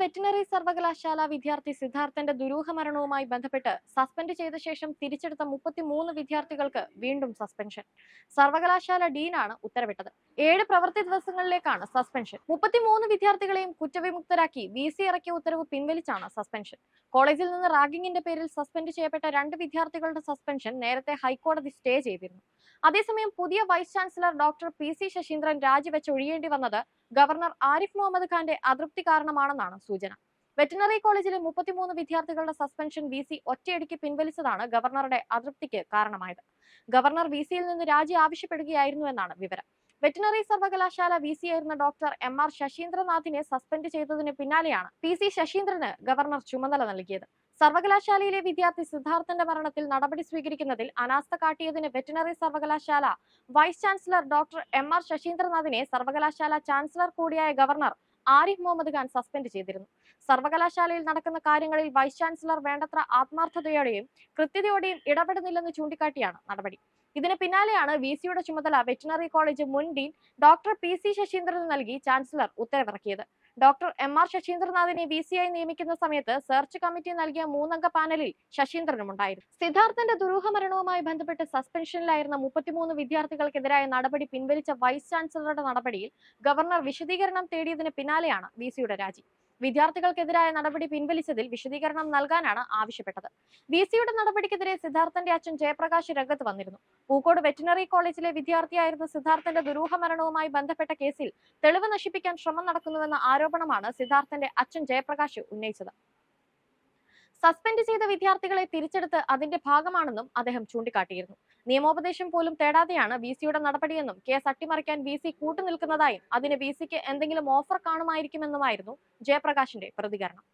Veterinary സർവകലാശാല വിദ്യാർത്ഥി സിദ്ധാർത്ഥന്റെ ദുരൂഹ മരണവുമായി ബന്ധപ്പെട്ട് സസ്പെൻഡ് ചെയ്ത ശേഷം തിരിച്ചെടുത്ത മുപ്പത്തിമൂന്ന് വിദ്യാർത്ഥികൾക്ക് വീണ്ടും സസ്പെൻഷൻ. സർവകലാശാല ഡീനാണ് ഉത്തരവിട്ടത്. ഏഴ് പ്രവൃത്തി ദിവസങ്ങളിലേക്കാണ് സസ്പെൻഷൻ. മുപ്പത്തിമൂന്ന് വിദ്യാർത്ഥികളെയും കുറ്റവിമുക്തരാക്കി വി സി ഇറക്കിയ ഉത്തരവ് പിൻവലിച്ചാണ് സസ്പെൻഷൻ. കോളേജിൽ നിന്ന് റാഗിങ്ങിന്റെ പേരിൽ സസ്പെൻഡ് ചെയ്യപ്പെട്ട രണ്ട് വിദ്യാർത്ഥികളുടെ സസ്പെൻഷൻ നേരത്തെ ഹൈക്കോടതി സ്റ്റേ ചെയ്തിരുന്നു. അതേസമയം പുതിയ vice chancellor doctor P C Saseendran രാജിവെച്ച് ഒഴിയേണ്ടി വന്നത് ഗവർണർ ആരിഫ് മുഹമ്മദ് ഖാന്റെ അതൃപ്തി കാരണമാണെന്നാണ് സൂചന. വെറ്റിനറി കോളേജിലെ മുപ്പത്തിമൂന്ന് വിദ്യാർത്ഥികളുടെ സസ്പെൻഷൻ വി സി ഒറ്റയടിക്ക് പിൻവലിച്ചതാണ് ഗവർണറുടെ അതൃപ്തിക്ക് കാരണമായത്. ഗവർണർ വി സിയിൽ നിന്ന് രാജി ആവശ്യപ്പെടുകയായിരുന്നു എന്നാണ് വിവരം. വെറ്റിനറി സർവകലാശാല വി സി ആയിരുന്ന ഡോക്ടർ എം ആർ ശശീന്ദ്രനാഥിനെ സസ്പെൻഡ് ചെയ്തതിന് പിന്നാലെയാണ് പി സി ശശീന്ദ്രന് ഗവർണർ ചുമതല നൽകിയത്. സർവകലാശാലയിലെ വിദ്യാർത്ഥി സിദ്ധാർത്ഥന്റെ മരണത്തിൽ നടപടി സ്വീകരിക്കുന്നതിൽ അനാസ്ഥ കാട്ടിയതിന് വെറ്റിനറി സർവകലാശാല vice chancellor doctor M R ശശീന്ദ്രനാഥിനെ സർവകലാശാല ചാൻസലർ കൂടിയായ ഗവർണർ ആരിഫ് മുഹമ്മദ് ഖാൻ സസ്പെൻഡ് ചെയ്തിരുന്നു. സർവകലാശാലയിൽ നടക്കുന്ന കാര്യങ്ങളിൽ വൈസ് ചാൻസലർ വേണ്ടത്ര ആത്മാർത്ഥതയോടെയും കൃത്യതയോടെയും ഇടപെടുന്നില്ലെന്ന് ചൂണ്ടിക്കാട്ടിയാണ് നടപടി. ഇതിന് പിന്നാലെയാണ് വി സിയുടെ ചുമതല വെറ്റിനറി കോളേജ് മുൻ ഡീൻ ഡോക്ടർ പി സി ശശീന്ദ്രന് നൽകി ചാൻസലർ ഉത്തരവിറക്കിയത്. ഡോക്ടർ എം ആർ ശശീന്ദ്രനാഥിനെ വി സി ആയി നിയമിക്കുന്ന സമയത്ത് സെർച്ച് കമ്മിറ്റി നൽകിയ മൂന്നംഗ പാനലിൽ ശശീന്ദ്രനും ഉണ്ടായിരുന്നു. സിദ്ധാർത്ഥന്റെ ദുരൂഹ മരണവുമായി ബന്ധപ്പെട്ട് സസ്പെൻഷനിലായിരുന്ന മുപ്പത്തിമൂന്ന് വിദ്യാർത്ഥികൾക്കെതിരായ നടപടി പിൻവലിച്ച വൈസ് ചാൻസലറുടെ നടപടിയിൽ ഗവർണർ വിശദീകരണം തേടിയതിന് പിന്നാലെയാണ് വി സിയുടെ രാജി. വിദ്യാർത്ഥികൾക്കെതിരായ നടപടി പിൻവലിച്ചതിൽ വിശദീകരണം നൽകാനാണ് ആവശ്യപ്പെട്ടത്. വി സിയുടെ നടപടിക്കെതിരെ സിദ്ധാർത്ഥന്റെ അച്ഛൻ ജയപ്രകാശ് രംഗത്ത് വന്നിരുന്നു. പൂക്കോട് വെറ്റിനറി കോളേജിലെ വിദ്യാർത്ഥിയായിരുന്ന സിദ്ധാർത്ഥന്റെ ദുരൂഹ മരണവുമായി ബന്ധപ്പെട്ട കേസിൽ തെളിവ് നശിപ്പിക്കാൻ ശ്രമം നടക്കുന്നുവെന്ന ആരോപണമാണ് സിദ്ധാർത്ഥന്റെ അച്ഛൻ ജയപ്രകാശ് ഉന്നയിച്ചത്. സസ്പെൻഡ് ചെയ്ത വിദ്യാർത്ഥികളെ തിരിച്ചെടുത്ത് അതിന്റെ ഭാഗമാണെന്നും അദ്ദേഹം ചൂണ്ടിക്കാട്ടിയിരുന്നു. നിയമോപദേശം പോലും തേടാതെയാണ് വി സിയുടെ നടപടിയെന്നും കേസ് അട്ടിമറിക്കാൻ വി സി കൂട്ടുനിൽക്കുന്നതായും അതിന് വി സിക്ക് എന്തെങ്കിലും ഓഫർ കാണുമായിരിക്കുമെന്നുമായിരുന്നു ജയപ്രകാശിന്റെ പ്രതികരണം.